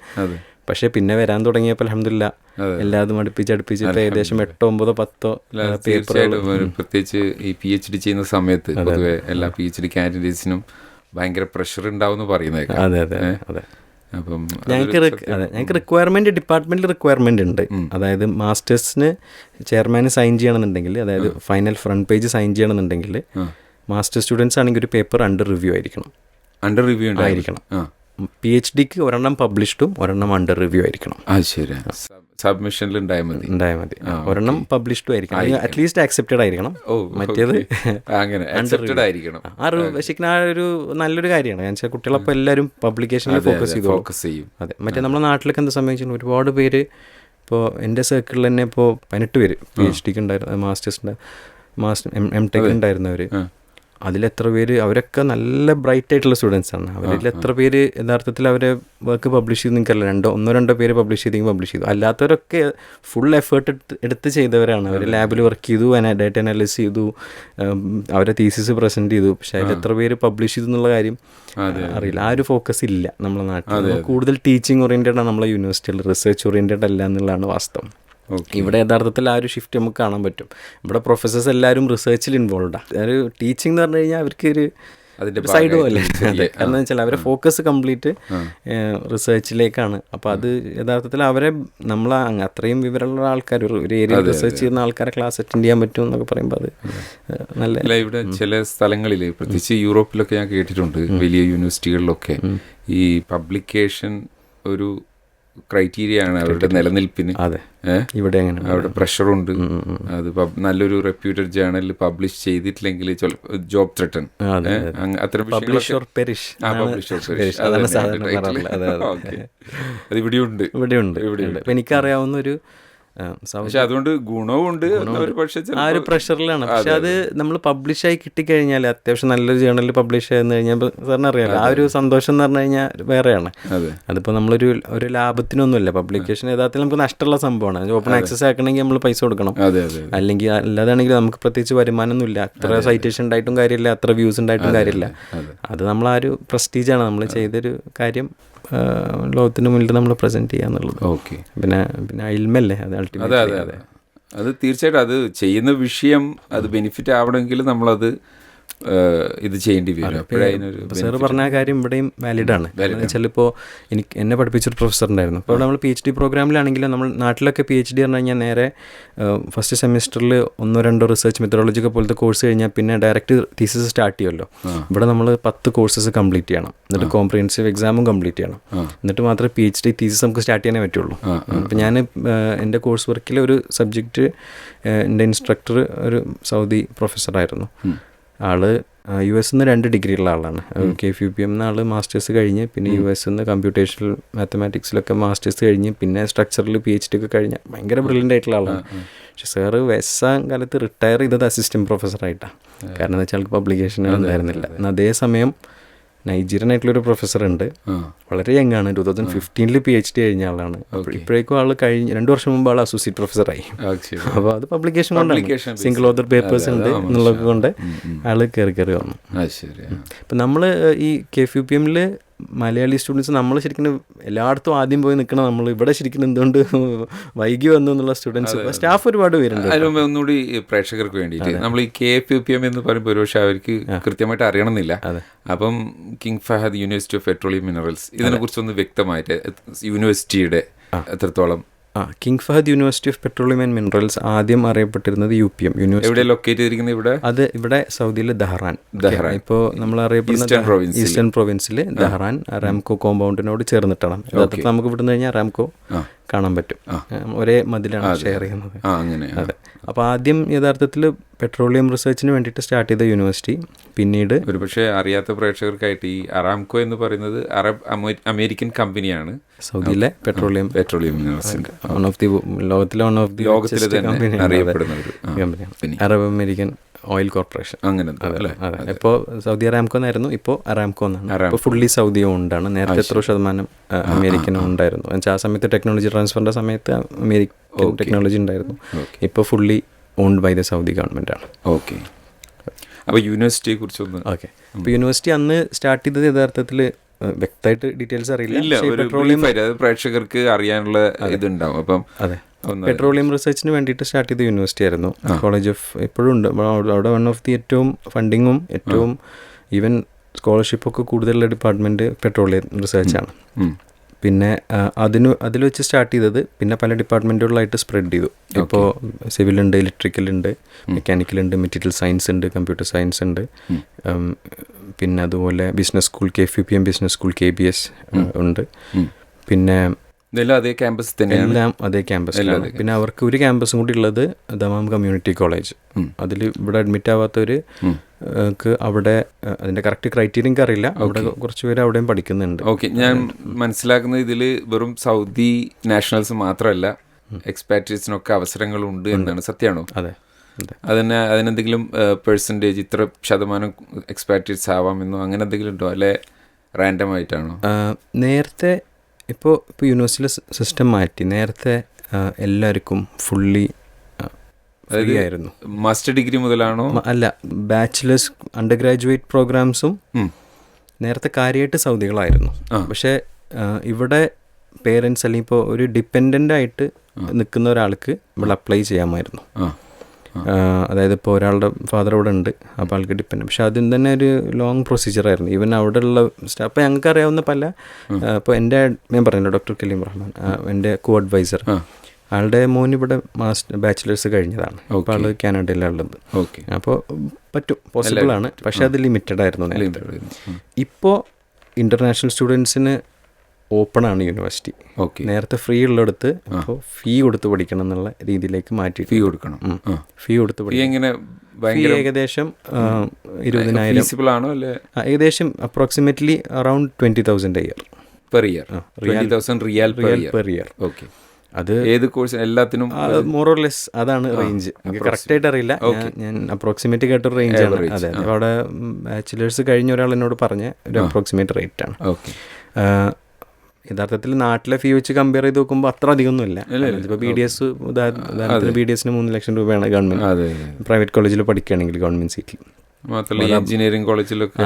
പക്ഷേ പിന്നെ വരാൻ തുടങ്ങിയപ്പോൾ അലഹമില്ല. എല്ലാതും അടുപ്പിച്ച് അടുപ്പിച്ച് ഇപ്പോൾ ഏകദേശം എട്ടോ ഒമ്പതോ പത്തോ തീർച്ചയായിട്ടും പ്രത്യേകിച്ച് ഈ പി എച്ച് ഡി ചെയ്യുന്ന സമയത്ത് പൊതുവെ എല്ലാ പി എച്ച് ഡി കാൻഡിഡേറ്റ്സിനും ഭയങ്കര പ്രഷർ ഉണ്ടാവും പറയുന്നത് അതെ അതെ അതെ. അപ്പം ഞങ്ങൾക്ക് അതെ ഞങ്ങൾക്ക് റിക്വയർമെന്റ് ഡിപ്പാർട്ട്മെന്റിൽ റിക്വയർമെന്റ് ഉണ്ട്. അതായത് മാസ്റ്റേഴ്സിന് ചെയർമാന് സൈൻ ചെയ്യണമെന്നുണ്ടെങ്കിൽ അതായത് ഫൈനൽ ഫ്രണ്ട് പേജ് സൈൻ ചെയ്യണമെന്നുണ്ടെങ്കിൽ മാസ്റ്റർ സ്റ്റുഡൻസ് ആണെങ്കിൽ ഒരു പേപ്പർ അണ്ടർ റിവ്യൂ ആയിരിക്കണം. അണ്ടർ റിവ്യൂ ആയിരിക്കണം. പി എച്ച് ഡിക്ക് ഒരെണ്ണം പബ്ലിഷ്ഡും ഒരെണ്ണം അണ്ടർ റിവ്യൂ ആയിരിക്കണം. അത് ശരി സബ്മിഷനിൽ ഉണ്ടായാൽ മതി. ഉണ്ടായാൽ മതി. ഒരെണ്ണം പബ്ലിഷ്ഡും ആയിരിക്കണം. അറ്റ്ലീസ്റ്റ് ആക്സെപ്റ്റഡ് ആയിരിക്കണം. ഓ മറ്റേത് അങ്ങനെ അക്സെപ്റ്റഡ് ആയിരിക്കണം. ആ ഒരു ശരിക്കും ആ ഒരു നല്ലൊരു കാര്യമാണ്. ഞാൻ വെച്ചാൽ കുട്ടികളപ്പോൾ എല്ലാവരും പബ്ലിക്കേഷനിൽ ഫോക്കസ് ചെയ്തു ഫോക്കസ് ചെയ്യും. അതെ. മറ്റേ നമ്മുടെ നാട്ടിലൊക്കെ എന്താ സംഭവിച്ചാൽ ഒരുപാട് പേര് ഇപ്പോൾ എന്റെ സർക്കിളിൽ തന്നെ ഇപ്പോൾ പതിനെട്ട് പേര് പി എച്ച് ഡിക്ക് ഉണ്ടായിരുന്നു മാസ്റ്റേഴ്സിന്റെ മാസ്റ്റർ എം ടെക് ഉണ്ടായിരുന്നവർ. അതിലെത്ര പേര് അവരൊക്കെ നല്ല ബ്രൈറ്റ് ആയിട്ടുള്ള സ്റ്റുഡൻസ് ആണ്. അവരിൽ എത്ര പേര് യഥാർത്ഥത്തിൽ അവരെ വർക്ക് പബ്ലിഷ് ചെയ്ത് നിൽക്കല്ല രണ്ടോ ഒന്നോ രണ്ടോ പേര് പബ്ലിഷ് ചെയ്തെങ്കിൽ പബ്ലിഷ് ചെയ്തു. അല്ലാത്തവരൊക്കെ ഫുൾ എഫേർട്ട് എടുത്ത് എടുത്ത് ചെയ്തവരാണ്. അവർ ലാബിൽ വർക്ക് ചെയ്തു ഡേറ്റ അനാലിസ് ചെയ്തു അവരെ തീസിസ് പ്രസന്റ് ചെയ്തു. പക്ഷെ അതിൽ എത്ര പേര് പബ്ലിഷ് ചെയ്തു എന്നുള്ള കാര്യം അറിയില്ല. ആ ഒരു ഫോക്കസ് ഇല്ല നമ്മളെ നാട്ടിൽ. കൂടുതൽ ടീച്ചിങ് ഓറിയന്റഡ് ആണ് നമ്മളെ യൂണിവേഴ്സിറ്റിയിൽ റിസർച്ച് ഓറിയന്റഡ് അല്ല എന്നുള്ളതാണ് വാസ്തവം. ഇവിടെ യഥാർത്ഥത്തിൽ ആ ഒരു ഷിഫ്റ്റ് നമുക്ക് കാണാൻ പറ്റും. ഇവിടെ പ്രൊഫസേഴ്സ് എല്ലാവരും റിസർച്ചിൽ ഇൻവോൾവ് ആണ് ഒരു ടീച്ചിങ് എന്ന് പറഞ്ഞു കഴിഞ്ഞാൽ അവർക്ക് ഒരു അതിന്റെ സൈഡ് പോലെ. <laughs> അതെ. കാരണം വെച്ചാൽ അവരെ ഫോക്കസ് കംപ്ലീറ്റ് റിസർച്ചിലേക്കാണ് അപ്പോൾ അത് യഥാർത്ഥത്തിൽ അവരെ നമ്മൾ അത്രയും വിവരമുള്ള ആൾക്കാർ ഒരു ഏരിയ റിസർച്ച് ചെയ്യുന്ന ആൾക്കാരെ ക്ലാസ് അറ്റൻഡ് ചെയ്യാൻ പറ്റും എന്നൊക്കെ പറയുമ്പോൾ അത് നല്ല ഇവിടെ ചില സ്ഥലങ്ങളിൽ പ്രത്യേകിച്ച് യൂറോപ്പിലൊക്കെ ഞാൻ കേട്ടിട്ടുണ്ട് വലിയ യൂണിവേഴ്സിറ്റികളിലൊക്കെ ഈ പബ്ലിക്കേഷൻ ഒരു ക്രൈറ്റീരിയ ആണ് അവരുടെ നിലനിൽപ്പിന്. അതെ. ഇവിടെ അങ്ങനെ അവിടെ പ്രഷറുണ്ട് അത് നല്ലൊരു റെപ്യൂട്ടഡ് ജേണലിൽ പബ്ലിഷ് ചെയ്തിട്ടില്ലെങ്കിൽ ജോബ് ത്രെട്ടൺ അത്രയും അത്തരം. <laughs> അത് ഇവിടെയുണ്ട്. എനിക്കറിയാവുന്ന ഒരു പക്ഷെ അതുകൊണ്ട് ഗുണവും ഉണ്ട് ഒരു പക്ഷെ ആ ഒരു പ്രഷറിലാണ്. പക്ഷെ അത് നമ്മൾ പബ്ലിഷായി കിട്ടിക്കഴിഞ്ഞാൽ അത്യാവശ്യം നല്ലൊരു ജേണലിൽ പബ്ലിഷ് ചെയ്യുന്ന കഴിഞ്ഞാൽ സാറിന് അറിയാലോ ആ ഒരു സന്തോഷം എന്ന് പറഞ്ഞു കഴിഞ്ഞാൽ വേറെയാണ്. അതെ. അതിപ്പോൾ നമ്മളൊരു ഒരു ലാഭത്തിനൊന്നുമില്ല. പബ്ലിക്കേഷൻ യഥാർത്ഥത്തിൽ നമുക്ക് നഷ്ടമുള്ള സംഭവമാണ്. ഓപ്പൺ ആക്സസ് ആക്കണമെങ്കിൽ നമ്മൾ പൈസ കൊടുക്കണം. അല്ലെങ്കിൽ അല്ലാതാണെങ്കിൽ നമുക്ക് പ്രത്യേകിച്ച് വരുമാനമൊന്നുമില്ല. അത്ര സൈറ്റേഷൻ ഉണ്ടായിട്ടും കാര്യമില്ല. അത്ര വ്യൂസ് ഉണ്ടായിട്ടും കാര്യമില്ല. അത് നമ്മൾ ആ ഒരു പ്രസ്റ്റീജാണ് നമ്മൾ ചെയ്തൊരു കാര്യം ലോകത്തിന് മുന്നിൽ നമ്മൾ പ്രസന്റ് ചെയ്യുക എന്നുള്ളത്. ഓക്കെ. പിന്നെ പിന്നെ അയിൽമല്ലേ അത് അൾട്ടിമേറ്റ് അതെ അതെ അത്. തീർച്ചയായിട്ടും അത് ചെയ്യുന്ന വിഷയം അത് ബെനിഫിറ്റ് ആവണമെങ്കിൽ നമ്മളത് ഇത് ചെയ്യേണ്ടി വരും. സാറ് പറഞ്ഞ കാര്യം ഇവിടെയും വാലിഡ് ആണ്. വെച്ചാൽ ഇപ്പോൾ എനിക്ക് എന്നെ പഠിപ്പിച്ചൊരു പ്രൊഫസർ ഉണ്ടായിരുന്നു. അപ്പോൾ നമ്മൾ പി എച്ച് ഡി പ്രോഗ്രാമിലാണെങ്കിലും നമ്മൾ നാട്ടിലൊക്കെ പി എച്ച് ഡി പറഞ്ഞു കഴിഞ്ഞാൽ നേരെ ഫസ്റ്റ് സെമിസ്റ്ററിൽ ഒന്നോ രണ്ടോ റിസർച്ച് മെത്തഡോളജിക്കെ പോലത്തെ കോഴ്സ് കഴിഞ്ഞാൽ പിന്നെ ഡയറക്റ്റ് തീസിസ് സ്റ്റാർട്ട് ചെയ്യുമല്ലോ. ഇവിടെ നമ്മൾ പത്ത് കോഴ്സസ് കംപ്ലീറ്റ് ചെയ്യണം. എന്നിട്ട് കോംപ്രിഹെൻസീവ് എക്സാമും കംപ്ലീറ്റ് ചെയ്യണം. എന്നിട്ട് മാത്രമേ പി എച്ച് ഡി തീസിസ് നമുക്ക് സ്റ്റാർട്ട് ചെയ്യാനേ പറ്റുള്ളൂ. അപ്പോൾ ഞാൻ എന്റെ കോഴ്സ് വർക്കിൽ ഒരു സബ്ജക്റ്റ് എന്റെ ഇൻസ്ട്രക്ടർ ഒരു സൗദി പ്രൊഫസറായിരുന്നു ആൾ യു എസ് നിന്ന് രണ്ട് ഡിഗ്രി ഉള്ള ആളാണ്. K F U P M ആൾ മാസ്റ്റേഴ്സ് കഴിഞ്ഞ് പിന്നെ യു എസ് നിന്ന് കമ്പ്യൂട്ടേഷണൽ മാത്തമാറ്റിക്സിലൊക്കെ മാസ്റ്റേഴ്സ് കഴിഞ്ഞ് പിന്നെ സ്ട്രക്ചറിൽ പി എച്ച് ഡി ഒക്കെ കഴിഞ്ഞ് ഭയങ്കര ബ്രില്യന്റ് ആയിട്ടുള്ള ആളാണ്. പക്ഷെ സാറ് വെസ്സാം കാലത്ത് റിട്ടയർ ചെയ്തത് അസിസ്റ്റന്റ് പ്രൊഫസറായിട്ടാണ് കാരണം എന്താ വെച്ചാൽ പബ്ലിക്കേഷൻ ഉണ്ടായിരുന്നില്ല. അതേസമയം നൈജീരിയൻ ആയിട്ടുള്ളൊരു പ്രൊഫസർ ഉണ്ട്. വളരെ യങ് ആണ്. ടൂ തൗസൻഡ് ഫിഫ്റ്റീനിൽ പി എച്ച് ഡി കഴിഞ്ഞ ആളാണ്. ഇപ്പോഴേക്കും ആൾ കഴിഞ്ഞ് രണ്ടു വർഷം മുമ്പ് ആൾ അസോസിയേറ്റ് പ്രൊഫസറായി അപ്പോൾ അത് പബ്ലിക്കേഷൻ കൊണ്ടാണ്. സിംഗിൾ ഓതർ പേപ്പേഴ്സ് ഉണ്ട് എന്നുള്ളത് കൊണ്ട് ആൾ കയറി കയറി വന്നു. ഇപ്പം നമ്മൾ ഈ കെ എഫ് യു പി എമ്മിൽ മലയാളി സ്റ്റുഡൻസ് നമ്മൾ ശരിക്കും എല്ലായിടത്തും ആദ്യം പോയി നിൽക്കണം നമ്മൾ ഇവിടെ ശരിക്കും എന്തുകൊണ്ട് വൈകി വന്നു എന്നുള്ള സ്റ്റുഡൻസ് സ്റ്റാഫ് ഒരുപാട് പേരുണ്ട് ഒന്നുകൂടി പ്രേക്ഷകർക്ക് വേണ്ടിയിട്ട് നമ്മൾ ഈ K F U P M എന്ന് പറയുമ്പോൾ ഒരുപക്ഷെ അവർക്ക് കൃത്യമായിട്ട് അറിയണമെന്നില്ല. അപ്പം king Fahd university of petroleum minerals ഇതിനെ കുറിച്ചൊന്ന് വ്യക്തമായിട്ട് യൂണിവേഴ്സിറ്റിയുടെ എത്രത്തോളം ആ king Fahd university of petroleum and minerals ആദ്യം അറിയപ്പെട്ടിരുന്നത് U P M university locate ചെയ്തിരിക്കുന്നത് ഇവിടെ? അത് ഇവിടെ സൗദിയിലെ ദഹ്റാൻ. ദഹ്റാൻ. ഇപ്പോൾ നമ്മൾ അറിയപ്പെടുന്ന ഈസ്റ്റേൺ പ്രൊവിൻസിൽ ദഹ്റാൻ റാംകോ കോമ്പൗണ്ടിനോട് ചേർന്നിട്ടാണ്. നമുക്ക് ഇവിടുന്ന് കഴിഞ്ഞാൽ റാംകോ കാണാൻ പറ്റും. ഒരേ മതിലാണ് ഷെയർ ചെയ്യുന്നത്. അങ്ങനെ. അതെ. അപ്പോൾ ആദ്യം യഥാർത്ഥത്തിൽ പെട്രോളിയം റിസർച്ചിന് വേണ്ടിയിട്ട് സ്റ്റാർട്ട് ചെയ്ത യൂണിവേഴ്സിറ്റി പിന്നീട് ഒരുപക്ഷെ അറിയാത്ത പ്രേക്ഷകർക്കായിട്ട് ഈ അറാംകോ എന്ന് പറയുന്നത് അറബ് അമേരിക്കൻ കമ്പനിയാണ് സൗദിയിലെ petroleum petroleum university one of the ലോകത്തിലെ വൺ ഓഫ് ദി ലോകത്തിലെ തന്നെ അറിയപ്പെടുന്ന ഒരു കമ്പനിയാണ് അറബ് അമേരിക്കൻ ഓയിൽ കോർപ്പറേഷൻ അങ്ങനെ അല്ലേ? ഇപ്പോൾ സൗദി അറാംകോ എന്നായിരുന്നു ഇപ്പോൾ അറാംകോ എന്നാണ് ഇപ്പോൾ ഫുള്ളി സൗദി ഓണ്ടാണ് നേരത്തെ എത്ര ശതമാനം അമേരിക്കൻ ഉണ്ടായിരുന്നു. എന്നുവെച്ചാൽ ആ സമയത്ത് ടെക്നോളജി ട്രാൻസ്ഫറിന്റെ സമയത്ത് അമേരിക്കൻ ടെക്നോളജി ഉണ്ടായിരുന്നു. ഇപ്പോൾ fully owned by the Saudi government ആണ്. ഓക്കെ അപ്പോൾ യൂണിവേഴ്സിറ്റിയെ കുറിച്ചൊന്ന് ഓക്കെ അപ്പോൾ യൂണിവേഴ്സിറ്റി അന്ന് സ്റ്റാർട്ട് ചെയ്തത് യഥാർത്ഥത്തിൽ വ്യക്തമായിട്ട് ഡീറ്റെയിൽസ് അറിയില്ല. പ്രേക്ഷകർക്ക് അറിയാനുള്ള ഇതുണ്ടാവും. അപ്പം അതെ. പെട്രോളിയം റിസർച്ചിന് വേണ്ടിയിട്ട് സ്റ്റാർട്ട് ചെയ്ത യൂണിവേഴ്സിറ്റി ആയിരുന്നു. കോളേജ് ഓഫ് ഇപ്പോഴും ഉണ്ട്. അവിടെ- വൺ ഓഫ് ദി ഏറ്റവും ഫണ്ടിങ്ങും ഏറ്റവും ഈവൻ സ്കോളർഷിപ്പ് ഒക്കെ കൂടുതലുള്ള ഡിപ്പാർട്ട്മെന്റ് പെട്രോളിയം റിസർച്ചാണ്. പിന്നെ അതിന് അതിൽ വെച്ച് സ്റ്റാർട്ട് ചെയ്തത് പിന്നെ പല ഡിപ്പാർട്ട്മെന്റുകളായിട്ട് സ്പ്രെഡ് ചെയ്തു. ഇപ്പോൾ സിവിൽ ഉണ്ട് ഇലക്ട്രിക്കൽ ഉണ്ട് മെക്കാനിക്കൽ ഉണ്ട് മെറ്റീരിയൽ സയൻസ് ഉണ്ട് കമ്പ്യൂട്ടർ സയൻസ് ഉണ്ട്. പിന്നെ അതുപോലെ business school K F U P M business school K B S ഉണ്ട്. പിന്നെ ഇതെല്ലാം അതേ ക്യാമ്പസ് തന്നെയാണ്. എല്ലാം അതേ ക്യാമ്പസിലാണ് പിന്നെ അവർക്ക് ഒരു ക്യാമ്പസും കൂടി ഉള്ളത് ദമാം കമ്മ്യൂണിറ്റി കോളേജ് അതിൽ ഇവിടെ അഡ്മിറ്റ് ആവാത്തവർ അവിടെ അതിന്റെ കറക്റ്റ് ക്രൈറ്റീരിയ എനിക്ക് അറിയില്ല അവിടെ കുറച്ച് പേര് അവിടെയും പഠിക്കുന്നുണ്ട്. ഓക്കെ ഞാൻ മനസ്സിലാക്കുന്ന ഇതിൽ വെറും സൗദി നാഷണൽസ് മാത്രമല്ല എക്സ്പാട്രിയറ്റ്സിനൊക്കെ അവസരങ്ങളുണ്ട് എന്നാണ് സത്യമാണോ? അതെ. അതെ. അതിന് അതിനെന്തെങ്കിലും പെർസെന്റേജ് ഇത്ര ശതമാനം എക്സ്പാട്രിയറ്റ്സ് ആവാമെന്നോ അങ്ങനെ എന്തെങ്കിലും ഉണ്ടോ? അല്ലെ? റാൻഡം ആയിട്ടാണോ? നേരത്തെ ഇപ്പോൾ ഇപ്പോൾ യൂണിവേഴ്സിറ്റിയിലെ സിസ്റ്റം മാറ്റി. നേരത്തെ എല്ലാവർക്കും ഫുള്ളി ഫ്രീ ആയിരുന്നു. മാസ്റ്റർ ഡിഗ്രി മുതലാണോ? അല്ല ബാച്ചിലേഴ്സ് അണ്ടർ ഗ്രാജുവേറ്റ് പ്രോഗ്രാംസും നേരത്തെ കാര്യമായിട്ട് സൗദികളായിരുന്നു. പക്ഷേ ഇവിടെ പേരൻസ് അല്ലെങ്കിൽ ഇപ്പോൾ ഒരു ഡിപ്പെൻഡന്റ് ആയിട്ട് നിൽക്കുന്ന ഒരാൾക്ക് നമ്മൾ അപ്ലൈ ചെയ്യാമായിരുന്നു. അതായത് ഇപ്പോൾ ഒരാളുടെ ഫാദർ അവിടെ ഉണ്ട് അപ്പോൾ ആൾക്ക് ഡിപ്പെൻഡ് പക്ഷെ അതിന് തന്നെ ഒരു ലോങ് പ്രൊസീജിയറായിരുന്നു ഈവൻ അവിടെയുള്ള സ്റ്റാഫ് അപ്പോൾ ഞങ്ങൾക്ക് അറിയാവുന്ന പല ഇപ്പോൾ എന്റെ ഞാൻ പറഞ്ഞല്ലോ ഡോക്ടർ കലീം റഹ്മാൻ എന്റെ കോ അഡ്വൈസർ ആളുടെ മോൻ ഇവിടെ മാസ്റ്റർ ബാച്ചിലേഴ്സ് കഴിഞ്ഞതാണ്. അപ്പോൾ ആൾ കാനഡയിലുള്ളത് ഓക്കെ അപ്പോൾ പറ്റും പോസിബിൾ ആണ്. പക്ഷെ അത് ലിമിറ്റഡ് ആയിരുന്നു ഇപ്പോൾ ഇന്റർനാഷണൽ സ്റ്റുഡൻസിന് ഓപ്പൺ ആണ് യൂണിവേഴ്സിറ്റി. ഓക്കെ. നേരത്തെ ഫ്രീ ഉള്ളിടത്ത് അപ്പോൾ ഫീ കൊടുത്ത് പഠിക്കണം എന്നുള്ള രീതിയിലേക്ക് മാറ്റി ഫീ കൊടുക്കണം. ഫീ കൊടുത്ത് പഠിക്കും എങ്ങനെ ഏകദേശം ഇരുപതിനായിരം. ആണോ അല്ലെ? ഏകദേശം approximately around twenty thousand year per year twenty thousand riyal per riyal year per year okay അത് ഏത് കോഴ്സ് എല്ലാത്തിനും മോറോർലെസ് അതാണ് റേഞ്ച് കറക്റ്റ് ആയിട്ട് അറിയില്ല. ഞാൻ- അപ്രോക്സിമേറ്റ് കേട്ടൊരു റേഞ്ച് ആണ്. അതെ. അവിടെ ബാച്ചിലേഴ്സ് കഴിഞ്ഞ ഒരാൾ എന്നോട് പറഞ്ഞ ഒരു അപ്രോക്സിമേറ്റ് റേറ്റ് ആണ്. യഥാർത്ഥത്തിൽ നാട്ടിലെ ഫീ വെച്ച് കമ്പയർ ചെയ്ത് നോക്കുമ്പോൾ അത്ര അധികമൊന്നുമില്ല. ഇപ്പോൾ ബി ഡി എസ് ഉദാഹരണത്തിന് ബി ഡി എസിന് മൂന്ന് ലക്ഷം രൂപയാണ് ഗവൺമെന്റ്. പ്രൈവറ്റ് കോളേജിൽ പഠിക്കുകയാണെങ്കിൽ ഗവൺമെന്റ് സീറ്റിൽ മാത്രമല്ല എഞ്ചിനീയറിംഗ് കോളേജിലൊക്കെ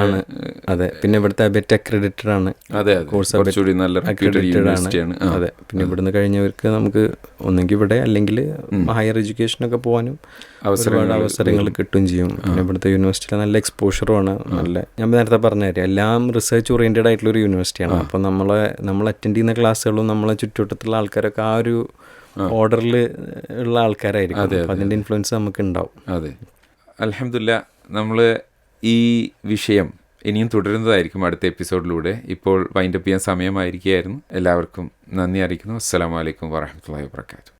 അതെ. പിന്നെ ഇവിടുത്തെ ബെറ്റ് അക്രഡിറ്റഡ് ആണ്. അതെ കോഴ്സ് നല്ല റെപ്യൂട്ടഡ് യൂണിവേഴ്സിറ്റിയാണ് ആ. അതെ. പിന്നെ ഇവിടുന്ന് കഴിഞ്ഞവർക്ക് നമുക്ക് ഒന്നെങ്കിൽ ഇവിടെ അല്ലെങ്കിൽ ഹയർ എഡ്യൂക്കേഷനൊക്കെ പോകാനും ഒരുപാട് അവസരങ്ങൾ കിട്ടുകയും ചെയ്യും. പിന്നെ ഇവിടുത്തെ യൂണിവേഴ്സിറ്റിയിൽ നല്ല എക്സ്പോഷറുമാണ് നല്ല ഞാൻ നേരത്തെ പറഞ്ഞ കാര്യം. എല്ലാം റിസർച്ച് ഓറിയന്റഡ് ആയിട്ടുള്ള ഒരു യൂണിവേഴ്സിറ്റിയാണ് അപ്പോൾ നമ്മളെ നമ്മൾ അറ്റൻഡ് ചെയ്യുന്ന ക്ലാസ്സുകളും നമ്മളെ ചുറ്റുവട്ടത്തുള്ള ആൾക്കാരൊക്കെ ആ ഒരു ഓർഡറിൽ ഉള്ള ആൾക്കാരായിരിക്കും. അതിന്റെ ഇൻഫ്ലുവൻസ് നമുക്ക് ഉണ്ടാവും. അതെ. അലഹമില്ല നമ്മൾ ഈ വിഷയം ഇനിയും തുടരുന്നതായിരിക്കും അടുത്ത എപ്പിസോഡിലൂടെ. ഇപ്പോൾ വൈൻഡപ്പ് ചെയ്യാൻ സമയമായിരിക്കുകയായിരുന്നു. എല്ലാവർക്കും നന്ദി അറിയിക്കുന്നു. അസ്സലാമലൈക്കും വാഹമത്തല്ലാ വാബർക്കാത്തു